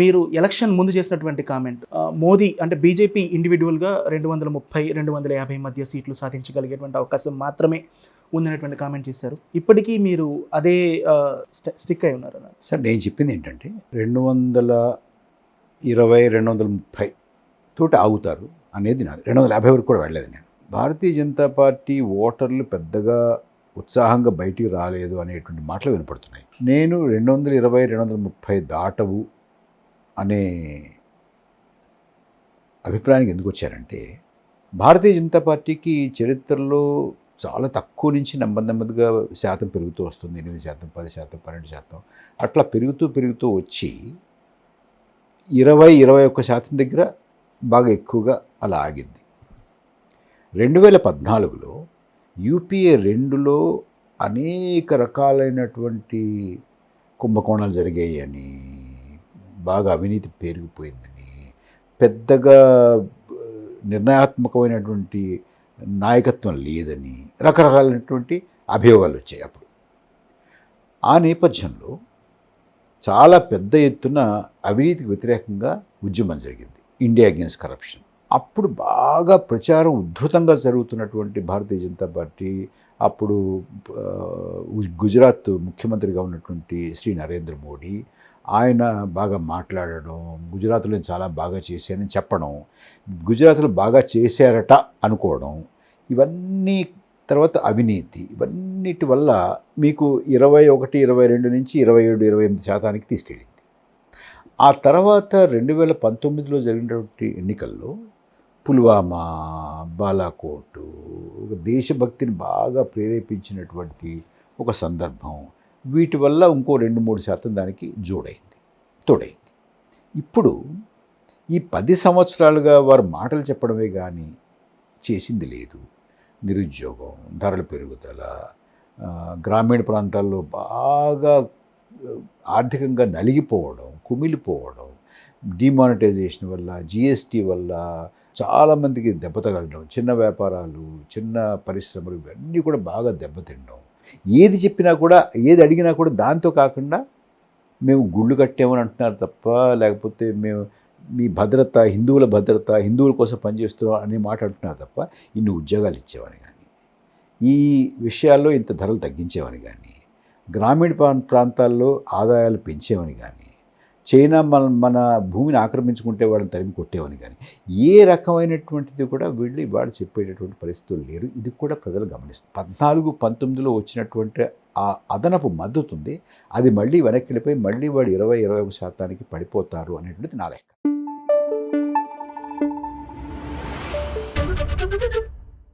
మీరు ఎలక్షన్ ముందు చేసినటువంటి కామెంట్ మోదీ అంటే బీజేపీ ఇండివిజువల్గా రెండు వందల ముప్పై రెండు వందల యాభై మధ్య సీట్లు సాధించగలిగేటువంటి అవకాశం మాత్రమే ఉందనేటువంటి కామెంట్ చేశారు. ఇప్పటికీ మీరు అదే స్టిక్ అయి ఉన్నారు సార్ నేను చెప్పింది ఏంటంటే రెండు వందల ఇరవై రెండు వందల ముప్పై తోటి ఆగుతారు అనేది నాది. రెండు వందల యాభై వరకు కూడా వెళ్ళలేదు నేను. భారతీయ జనతా పార్టీ ఓటర్లు పెద్దగా ఉత్సాహంగా బయటికి రాలేదు అనేటువంటి మాటలు వినపడుతున్నాయి. నేను రెండు వందల ఇరవై రెండు వందల ముప్పై దాటవు అనే అభిప్రాయానికి ఎందుకు వచ్చారంటే భారతీయ జనతా పార్టీకి చరిత్రలో చాలా తక్కువ నుంచి నెమ్మది నెమ్మదిగా శాతం పెరుగుతూ వస్తుంది. ఎనిమిది శాతం పది శాతం పన్నెండు శాతం. అట్లా పెరుగుతూ పెరుగుతూ వచ్చి ఇరవై ఇరవై ఒక్క శాతం దగ్గర బాగా ఎక్కువగా అలా ఆగింది. రెండు వేల పద్నాలుగులో యూపీఏ రెండులో అనేక రకాలైనటువంటి కుంభకోణాలు జరిగాయి అని బాగా అవినీతి పెరిగిపోయిందని పెద్దగా నిర్ణయాత్మకమైనటువంటి నాయకత్వం లేదని రకరకాలైనటువంటి అభియోగాలు వచ్చాయి అప్పుడు. ఆ నేపథ్యంలో చాలా పెద్ద ఎత్తున అవినీతికి వ్యతిరేకంగా ఉద్యమం జరిగింది. India against corruption. అప్పుడు బాగా ప్రచారం ఉధృతంగా జరుగుతున్నటువంటి భారతీయ జనతా పార్టీ అప్పుడు గుజరాత్ ముఖ్యమంత్రిగా ఉన్నటువంటి శ్రీ నరేంద్ర మోడీ ఆయన బాగా మాట్లాడడం గుజరాత్లో నేను చాలా బాగా చేశానని చెప్పడం గుజరాత్లో బాగా చేశారట అనుకోవడం ఇవన్నీ తర్వాత అవినీతి ఇవన్నిటి వల్ల మీకు ఇరవై ఒకటి ఇరవై రెండు నుంచి ఇరవై ఏడు ఇరవై ఎనిమిది శాతానికి తీసుకెళ్ళింది. ఆ తర్వాత రెండు వేల పంతొమ్మిదిలో జరిగినటువంటి ఎన్నికల్లో పుల్వామా బాలాకోట్ ఒక దేశభక్తిని బాగా ప్రేరేపించినటువంటి ఒక సందర్భం. వీటి వల్ల ఇంకో రెండు మూడు శాతం దానికి జోడైంది తోడైంది. ఇప్పుడు ఈ పది సంవత్సరాలుగా వారు మాటలు చెప్పడమే కానీ చేసింది లేదు. నిరుద్యోగం ధరల పెరుగుదల గ్రామీణ ప్రాంతాల్లో బాగా ఆర్థికంగా నలిగిపోవడం కుమిలిపోవడం డిమానిటైజేషన్ వల్ల జిఎస్టీ వల్ల చాలామందికి దెబ్బ తగలడం చిన్న వ్యాపారాలు చిన్న పరిశ్రమలు ఇవన్నీ కూడా బాగా దెబ్బతినడం ఏది చెప్పినా కూడా ఏది అడిగినా కూడా దాంతో కాకుండా మేము గుళ్ళు కట్టామని అంటున్నారు తప్ప లేకపోతే మేము మీ భద్రత హిందువుల భద్రత హిందువుల కోసం పనిచేస్తున్నాం అనే మాట అంటున్నారు తప్ప ఇన్ని ఉద్యోగాలు ఇచ్చేవని కానీ ఈ విషయాల్లో ఇంత ధరలు తగ్గించేవని కానీ గ్రామీణ ప్రా- ప్రాంతాల్లో ఆదాయాలు పెంచేవని కానీ చైనా మన మన భూమిని ఆక్రమించుకుంటే వాళ్ళని తరిమి కొట్టేవని కానీ ఏ రకమైనటువంటిది కూడా వీళ్ళు ఇవాళ చెప్పేటటువంటి పరిస్థితులు లేరు. ఇది కూడా ప్రజలు గమనిస్తారు పద్నాలుగు పంతొమ్మిదిలో వచ్చినటువంటి ఆ అదనపు మద్దతు ఉంది. అది మళ్ళీ వెనక్కి వెళ్ళిపోయి మళ్ళీ వాళ్ళు ఇరవై ఇరవై ఒక శాతానికి పడిపోతారు అనేటువంటిది నా లెక్క.